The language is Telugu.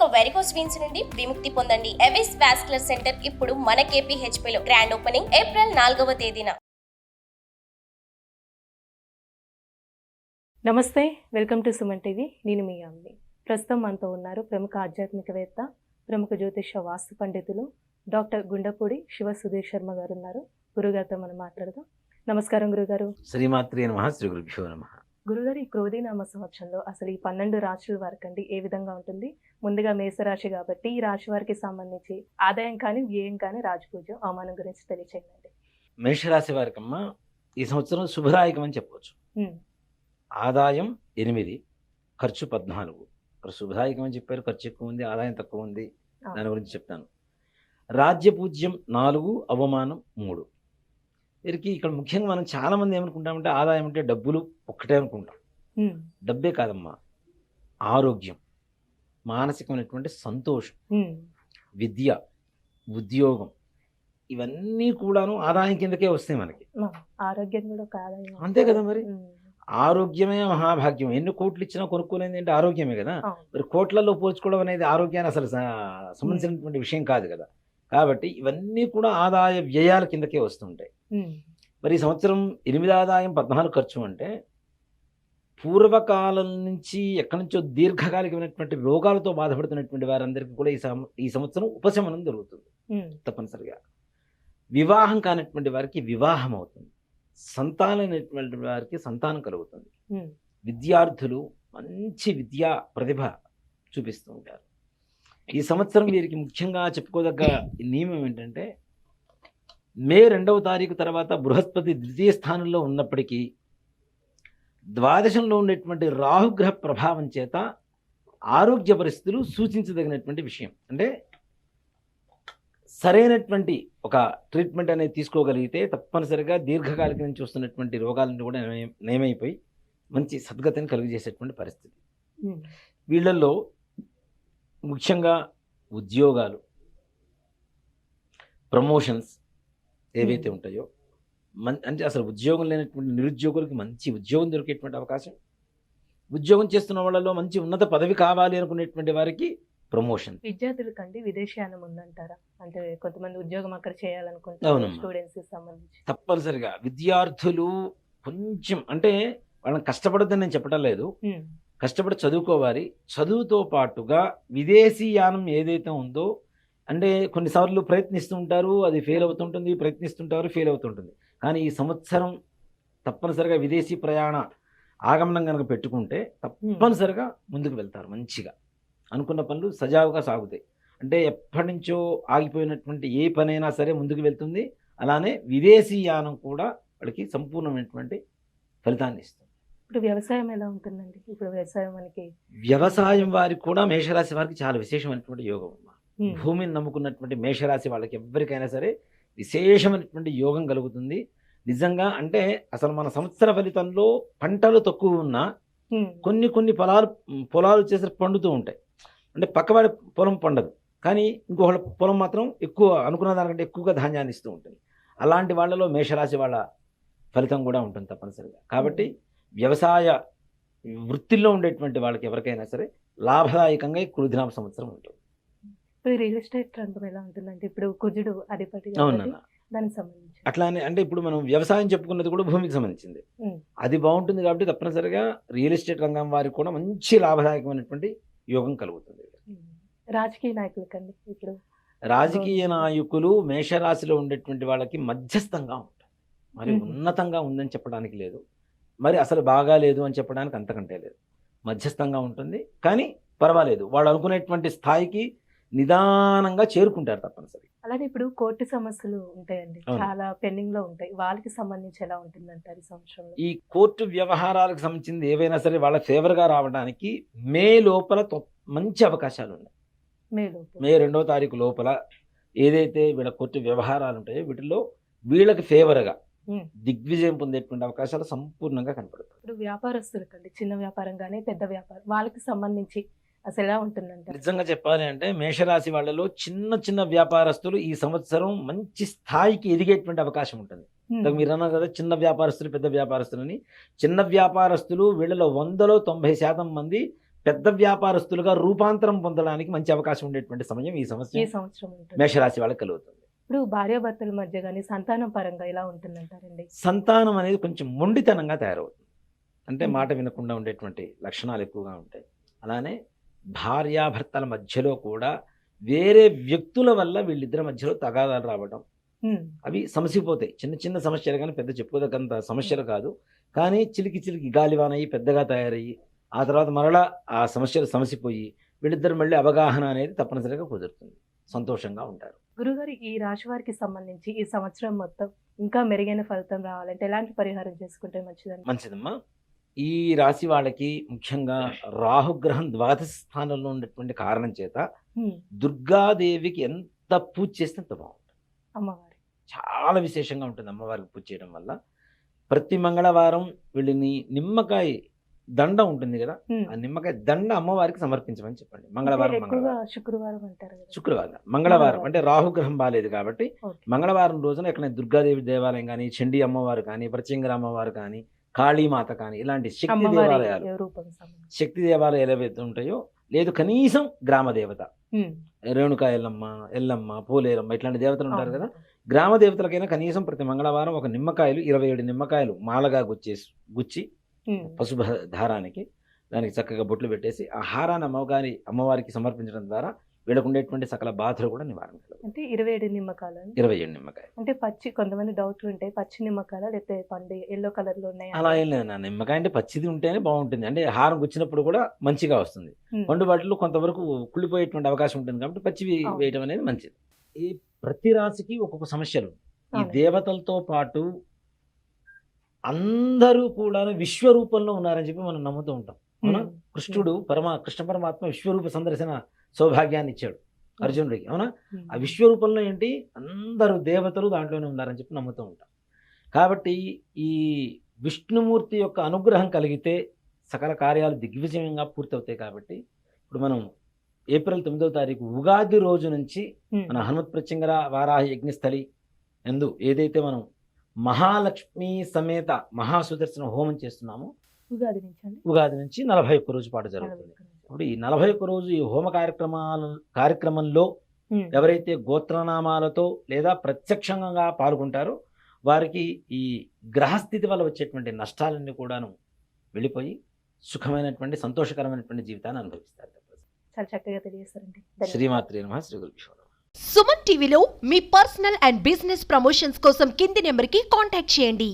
ఇక వెరికోస్ వీన్స్ నుండి విముక్తి పొందండి. ఎవిస్ వాస్కులర్ సెంటర్ ఇప్పుడు మన KPHP లో గ్రాండ్ ఓపెనింగ్ ఏప్రిల్ నాలుగవ తేదీన. నమస్తే వెల్కమ్ టు సుమన్ టీవీ. నేను మీ అమ్మి. ప్రస్తుతం మనతో ఉన్నారు ప్రముఖ ఆధ్యాత్మికవేత్త ప్రముఖ జ్యోతిష వాస్తు పండితులు డాక్టర్ గుండపూడి శివ సుధీర్ శర్మ గారు ఉన్నారు. గురుగారితో మనం మాట్లాడదాం. నమస్కారం గురుగారు శ్రీమాత్రే నమ శ్రీ గురుభ్యో నమ. గురుగారు ఈ క్రోధీనామ సంవత్సరంలో అసలు ఈ పన్నెండు రాశుల వారికి అండి ఏ విధంగా ఉంటుంది? ముందుగా మేషరాశి కాబట్టి ఈ రాశి వారికి సంబంధించి ఆదాయం కానీ వ్యయం కానీ రాజపూజ్యం అవమానం గురించి తెలియచేయండి. మేషరాశి వారికమ్మ ఈ సంవత్సరం శుభదాయకం అని చెప్పవచ్చు ఆదాయం ఎనిమిది ఖర్చు పద్నాలుగు. ఇక్కడ శుభదాయకం అని చెప్పారు ఖర్చు ఎక్కువ ఉంది ఆదాయం తక్కువ ఉంది. దాని గురించి చెప్తాను. రాజ్యపూజ్యం నాలుగు అవమానం మూడు. వీరికి ఇక్కడ ముఖ్యంగా మనం చాలా మంది ఏమనుకుంటామంటే ఆదాయం అంటే డబ్బులు ఒక్కటే అనుకుంటాం. డబ్బే కాదమ్మా ఆరోగ్యం. మానసికమైనటువంటి సంతోషం విద్య ఉద్యోగం ఇవన్నీ కూడాను ఆదాయం కిందకే వస్తాయి మనకి. ఆరోగ్యం కూడా అంతే కదా మరి. ఆరోగ్యమే మహాభాగ్యం. ఎన్ని కోట్లు ఇచ్చినా కొనుక్కోలేంది అంటే ఆరోగ్యమే కదా. మరి కోట్లలో పోల్చుకోవడం అనేది ఆరోగ్యాన్ని అసలు సంబంధించినటువంటి విషయం కాదు కదా? కాబట్టి ఇవన్నీ కూడా ఆదాయ వ్యయాల కిందకే వస్తుంటాయి. మరి ఈ సంవత్సరం ఎనిమిది ఆదాయం పద్నాలుగు ఖర్చు అంటే పూర్వకాలం నుంచి ఎక్కడి నుంచో దీర్ఘకాలికమైనటువంటి రోగాలతో బాధపడుతున్నటువంటి వారందరికీ కూడా ఈ సం ఈ సంవత్సరం ఉపశమనం జరుగుతుంది ఉమ్, తప్పనిసరిగా. వివాహం కానటువంటి వారికి వివాహం అవుతుంది. సంతానమైనటువంటి వారికి సంతానం కలుగుతుంది. విద్యార్థులు మంచి విద్యా ప్రతిభ చూపిస్తూ ఉంటారు. ఈ సంవత్సరం వీరికి ముఖ్యంగా చెప్పుకోదగ్గ నియమం ఏంటంటే మే రెండవ తారీఖు తర్వాత బృహస్పతి ద్వితీయ స్థానంలో ఉన్నప్పటికీ ద్వాదశంలో ఉండేటువంటి రాహుగ్రహ ప్రభావం చేత ఆరోగ్య పరిస్థితులు సూచించదగినటువంటి విషయం. అంటే సరైనటువంటి ఒక ట్రీట్మెంట్ అనేది తీసుకోగలిగితే తప్పనిసరిగా దీర్ఘకాలిక నుంచి వస్తున్నటువంటి రోగాలను కూడా నయం- నయమైపోయి మంచి సద్గతిని కలుగజేసేటువంటి పరిస్థితి. వీళ్ళల్లో ముఖ్యంగా ఉద్యోగాలు ప్రమోషన్స్ ఏవైతే. ఉంటాయో అంటే అసలు ఉద్యోగం లేనటువంటి నిరుద్యోగులకి మంచి ఉద్యోగం దొరికేటువంటి అవకాశం. ఉద్యోగం చేస్తున్న వాళ్ళలో మంచి ఉన్నత పదవి కావాలి అనుకునేటువంటి వారికి ప్రమోషన్. విద్యార్థులకండి విదేశీయానం ఉందంటారా? అంటే కొంతమంది ఉద్యోగం అక్కడ చేయాలనుకుంటారు. స్టూడెంట్స్ సంబంధించి. తప్పనిసరిగా విద్యార్థులు కొంచెం అంటే వాళ్ళని కష్టపడద్దని నేను చెప్పడం లేదు. కష్టపడి చదువుకోవాలి. చదువుతో పాటుగా విదేశీ యానం ఏదైతే ఉందో అంటే కొన్నిసార్లు ప్రయత్నిస్తూ ఉంటారు అది ఫెయిల్ అవుతుంటుంది ప్రయత్నిస్తుంటారు ఫెయిల్ అవుతుంటుంది. కానీ ఈ సంవత్సరం తప్పనిసరిగా విదేశీ ప్రయాణ ఆగమనం కనుక పెట్టుకుంటే తప్పనిసరిగా ముందుకు వెళ్తారు మంచిగా. అనుకున్న పనులు సజావుగా సాగుతాయి. అంటే ఎప్పటి నుంచో ఆగిపోయినటువంటి ఏ పనైనా సరే ముందుకు వెళ్తుంది. అలానే విదేశీ యానం కూడా వాళ్ళకి సంపూర్ణమైనటువంటి ఫలితాన్ని ఇస్తుంది. ఇప్పుడు వ్యవసాయం ఎలా ఉంటుందండి? ఇప్పుడు వ్యవసాయం మనకి వ్యవసాయం వారికి కూడా మేషరాశి వారికి చాలా విశేషమైనటువంటి యోగం. భూమిని నమ్ముకున్నటువంటి మేషరాశి వాళ్ళకి ఎవరికైనా సరే విశేషమైనటువంటి యోగం కలుగుతుంది. నిజంగా అంటే అసలు మన సంవత్సర ఫలితంలో పంటలు తక్కువ ఉన్నా కొన్ని కొన్ని పొలాలు పొలాలు చేసే పండుతూ ఉంటాయి. అంటే పక్కవాడి పొలం పండదు. కానీ ఇంకొకళ్ళ పొలం మాత్రం ఎక్కువ అనుకున్న దానికంటే ఎక్కువగా ధాన్యాన్ని ఇస్తూ ఉంటుంది. అలాంటి వాళ్ళలో మేషరాశి వాళ్ళ ఫలితం కూడా ఉంటుంది తప్పనిసరిగా. కాబట్టి వ్యవసాయ వృత్తిలో ఉండేటువంటి వాళ్ళకి ఎవరికైనా సరే లాభదాయకంగా ఈ కురుదినామ సంవత్సరం ఉంటుంది. ఇప్పుడు రియల్ ఎస్టేట్ రంగం ఎలా ఉంటుందండి ఇప్పుడు కుజుడు అధిపతి కాబట్టి అవునన్న. దానికి సంబంధించి అట్లానే అంటే ఇప్పుడు మనం వ్యవసాయం చెప్పుకున్నది కూడా భూమికి సంబంధించింది. అది బాగుంటుంది కాబట్టి తప్పనిసరిగా రియల్ ఎస్టేట్ రంగం వారికి కూడా మంచి లాభదాయకమైనటువంటి యోగం కలుగుతుంది. రాజకీయ నాయకులకండి ఇప్పుడు. రాజకీయ నాయకులు మేషరాశిలో ఉండేటువంటి వాళ్ళకి మధ్యస్థంగా ఉంటారు. మరి. ఉన్నతంగా ఉందని చెప్పడానికి లేదు. మరి అసలు బాగా లేదు అని చెప్పడానికి అంతకంటే లేదు. మధ్యస్థంగా ఉంటుంది. కానీ పర్వాలేదు. వాళ్ళు అనుకునేటువంటి స్థాయికి నిదానంగా చేరుకుంటారు తప్పనిసరి అలానే ఇప్పుడు కోర్టు సమస్యలు ఉంటాయండి. చాలా పెండింగ్లో ఉంటాయి. వాళ్ళకి సంబంధించి ఎలా ఉంటుందంటారు ఈ సంవత్సరంలో? ఈ కోర్టు వ్యవహారాలకు సంబంధించింది ఏవైనా సరే వాళ్ళ ఫేవర్గా రావడానికి మే లోపల మంచి అవకాశాలు ఉన్నాయి. మేలు మే రెండో తారీఖు లోపల ఏదైతే వీళ్ళ కోర్టు వ్యవహారాలు ఉంటాయో వీటిలో వీళ్ళకి ఫేవర్గా. దిగ్విజయం పొందేటువంటి అవకాశాలు సంపూర్ణంగా కనపడతాయి. ఇప్పుడు వ్యాపారస్తులకండి. చిన్న వ్యాపారం కానీ పెద్ద వ్యాపారం. వాళ్ళకి సంబంధించి అసలు ఎలా ఉంటుందంటారు నిజంగా చెప్పాలి అంటే మేషరాశి వాళ్ళలో చిన్న చిన్న వ్యాపారస్తులు ఈ సంవత్సరం మంచి స్థాయికి ఎదిగేటువంటి అవకాశం ఉంటుంది. మీరు అన్నారు కదా చిన్న వ్యాపారస్తులు పెద్ద వ్యాపారస్తులని. చిన్న వ్యాపారస్తులు వీళ్ళలో వందలో తొంభై శాతం మంది పెద్ద వ్యాపారస్తులుగా రూపాంతరం పొందడానికి మంచి అవకాశం ఉండేటువంటి సమయం ఈ ఈ సంవత్సరం సంవత్సరం ఉంటుంది. మేషరాశి వాళ్ళకి కలుగుతుంది. ఇప్పుడు భార్యాభర్తల మధ్య కానీ సంతానం పరంగా ఎలా ఉంటుందంటారండి? సంతానం అనేది కొంచెం మొండితనంగా తయారవుతుంది. అంటే. మాట వినకుండా ఉండేటువంటి లక్షణాలు ఎక్కువగా ఉంటాయి. అలానే భార్యాభర్తల మధ్యలో కూడా వేరే వ్యక్తుల వల్ల వీళ్ళిద్దరి మధ్యలో తగాదాలు రావడం అవి సమసిపోతాయి. చిన్న చిన్న సమస్యలు కానీ పెద్ద చెప్పుకోదగ్గంత సమస్యలు కాదు. కానీ చిలికి చిలికి గాలివానయ్యి పెద్దగా తయారయ్యి ఆ తర్వాత మరలా ఆ సమస్యలు సమసిపోయి వీళ్ళిద్దరు మళ్ళీ అవగాహన అనేది తప్పనిసరిగా కుదురుతుంది. సంతోషంగా ఉంటారు. గురుగారు ఈ రాశి వారికి సంబంధించి ఈ సంవత్సరం మొత్తం ఇంకా మెరుగైన ఫలితం రావాలంటే ఎలాంటి పరిహారం చేసుకుంటే మంచిదండి మంచిదమ్మా. ఈ రాశి వాళ్ళకి ముఖ్యంగా రాహుగ్రహం ద్వాదశ స్థానంలో ఉన్నటువంటి కారణం చేత దుర్గాదేవికి ఎంత పూజ చేస్తే అంత బాగుంటుంది. అమ్మవారి. చాలా విశేషంగా ఉంటుంది అమ్మవారికి పూజ చేయడం వల్ల. ప్రతి మంగళవారం వీళ్ళని నిమ్మకాయ దండ ఉంటుంది కదా ఆ నిమ్మకాయ దండ అమ్మవారికి సమర్పించమని చెప్పండి. మంగళవారం శుక్రవారం అంటారు శుక్రవారం మంగళవారం. అంటే రాహుగ్రహం బాగాలేదు కాబట్టి. మంగళవారం రోజున ఎక్కడైనా దుర్గాదేవి దేవాలయం కానీ చండీ అమ్మవారు కానీ ప్రత్యంగర అమ్మవారు కానీ కాళీమాత కానీ ఇలాంటి శక్తి దేవాలయాలు శక్తి దేవాలయాలు ఏవైతే ఉంటాయో లేదు కనీసం గ్రామ దేవత. రేణుక ఎల్లమ్మ ఎల్లమ్మ పోలేరమ్మ ఇట్లాంటి దేవతలు ఉంటారు. కదా. గ్రామ దేవతలకైనా కనీసం ప్రతి మంగళవారం ఒక నిమ్మకాయలు ఇరవై ఏడు నిమ్మకాయలు మాలగా గుచ్చేసి గుచ్చి పశుభ దారానికి దానికి చక్కగా బొట్లు పెట్టేసి ఆ హారాన్ని అమ్మగారి అమ్మవారికి సమర్పించడం ద్వారా వీళ్ళకు ఉండేటువంటి సకల బాధలు కూడా నివారణ. అంటే ఇరవై ఏడు నిమ్మకాలు అండి. ఇరవై ఏడు నిమ్మకాయ అంటే పచ్చి కొంతమంది డౌట్లు ఉంటాయి. పచ్చి నిమ్మకాయలు లేకపోతే పండు ఎల్లో కలర్లో ఉన్నాయి? అలా ఏం లేదు నా నిమ్మకాయ అంటే పచ్చిది ఉంటేనే బాగుంటుంది. అంటే హారం గుచ్చినప్పుడు కూడా మంచిగా వస్తుంది. పండు వాటిలో కొంతవరకు కుళ్ళిపోయేటువంటి అవకాశం ఉంటుంది కాబట్టి పచ్చివి. వేయడం అనేది మంచిది. ఈ ప్రతి రాశికి ఒక్కొక్క సమస్యలు ఈ. దేవతలతో పాటు అందరూ కూడా విశ్వరూపంలో ఉన్నారని చెప్పి మనం నమ్ముతూ ఉంటాం. అవునా? కృష్ణుడు పరమా కృష్ణ పరమాత్మ విశ్వరూప సందర్శన సౌభాగ్యాన్ని ఇచ్చాడు అర్జునుడికి అవునా? ఆ విశ్వరూపంలో ఏంటి? అందరూ దేవతలు దాంట్లోనే ఉన్నారని చెప్పి నమ్ముతూ ఉంటాం. కాబట్టి ఈ విష్ణుమూర్తి యొక్క అనుగ్రహం కలిగితే సకల కార్యాలు దిగ్విజయంగా పూర్తవుతాయి కాబట్టి ఇప్పుడు మనం ఏప్రిల్ తొమ్మిదవ తారీఖు ఉగాది రోజు నుంచి మన హనుమత్ ప్రత్యంగర వారాహ యజ్ఞస్థలి ఎందు ఏదైతే మనం మహాలక్ష్మి సమేత మహాసుదర్శన హోమం చేస్తున్నామో ఉగాది నుంచి ఉగాది నుంచి నలభై ఒక్క రోజు పాటు జరుగుతుంది. ఇప్పుడు ఈ నలభై ఒక్క రోజు ఈ హోమ కార్యక్రమాల కార్యక్రమంలో ఎవరైతే గోత్రనామాలతో లేదా ప్రత్యక్షంగా పాల్గొంటారో వారికి ఈ గ్రహస్థితి వల్ల వచ్చేటువంటి నష్టాలన్నీ కూడాను వెళ్ళిపోయి సుఖమైనటువంటి సంతోషకరమైనటువంటి జీవితాన్ని అనుభవిస్తారు. చాలా చక్కగా తెలియజేస్తారండి ధన్యవాదాలు. శ్రీమాత్రి నమ శ్రీ గురు సుమన్ టీవీలో మీ పర్సనల్ అండ్ బిజినెస్ ప్రమోషన్స్ కోసం కింది నెంబర్కి కాంటాక్ట్ చేయండి.